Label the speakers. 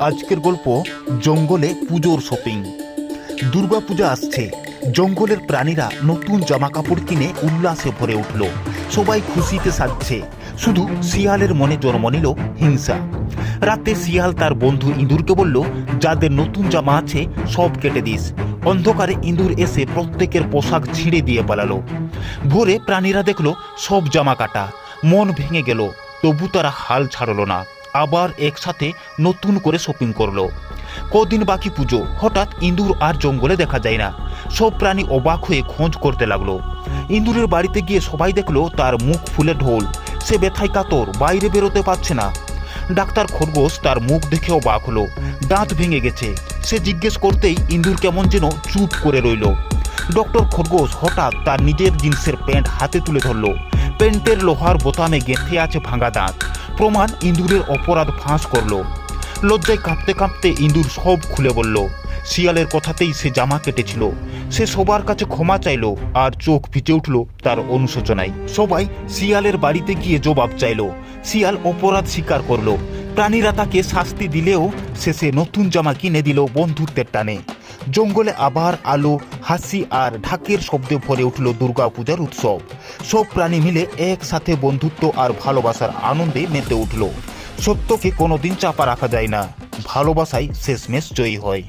Speaker 1: আজকের গল্প জঙ্গলে পুজোর শপিং দুর্গাপূজা আসছে। জঙ্গলের প্রাণীরা নতুন জামা কাপড় কিনে উল্লাসে ভরে উঠল। সবাই খুশিতে সাজছে। শুধু শিয়ালের মনে জন্ম নিল হিংসা। রাতে শিয়াল তার বন্ধু ইঁদুরকে বলল, যাদের নতুন জামা আছে, সব কেটে দিস। অন্ধকারে ইঁদুর এসে প্রত্যেকের পোশাক ছিঁড়ে দিয়ে পালালো। ভোরে প্রাণীরা দেখল, সব জামা কাটা। মন ভেঙে গেল। তবু তারা হাল ছাড়লো না। আবার একসাথে নতুন করে শপিং করল। কদিন বাকি পুজো, হঠাৎ ইঁদুর আর জঙ্গলে দেখা যায় না। সব প্রাণী অবাক হয়ে খোঁজ করতে লাগল। ইঁদুরের বাড়িতে গিয়ে সবাই দেখল তার মুখ ফুলে ঢোল। সে ব্যথায় কাতর, বাইরে বেরোতে পারছে না। ডাক্তার খরগোশ তার মুখ দেখে অবাক হলো। দাঁত ভেঙে গেছে। সে জিজ্ঞেস করতেই ইঁদুর কেমন যেন চুপ করে রইল। ডক্টর খরগোশ হঠাৎ তার নিজের জিন্সের প্যান্ট হাতে তুলে ধরল। প্যান্টের লোহার বোতামে গেঁথে আছে ভাঙা দাঁত। প্রমাণ ইঁদুরের অপরাধ ফাঁস করল। লজ্জায় কাঁপতে কাঁপতে ইঁদুর সব খুলে বলল, শিয়ালের কথাতেই সে জামা কেটেছিল। সে সবার কাছে ক্ষমা চাইলো আর চোখ ভিজে উঠল তার অনুশোচনায়। সবাই শিয়ালের বাড়িতে গিয়ে জবাব চাইল। শিয়াল অপরাধ স্বীকার করল। প্রাণীরা তাকে শাস্তি দিলেও শেষে নতুন জামা কিনে দিল বন্ধুত্বের টানে। জঙ্গলে আবার আলো, হাসি আর ঢাকের শব্দে ভরে উঠল দুর্গাপূজার উৎসব। সব প্রাণী মিলে একসাথে বন্ধুত্ব আর ভালোবাসার আনন্দে মেতে উঠল। সত্যকে কোনোদিন চাপা রাখা যায় না। ভালোবাসাই শেষমেশ জয়ী হয়।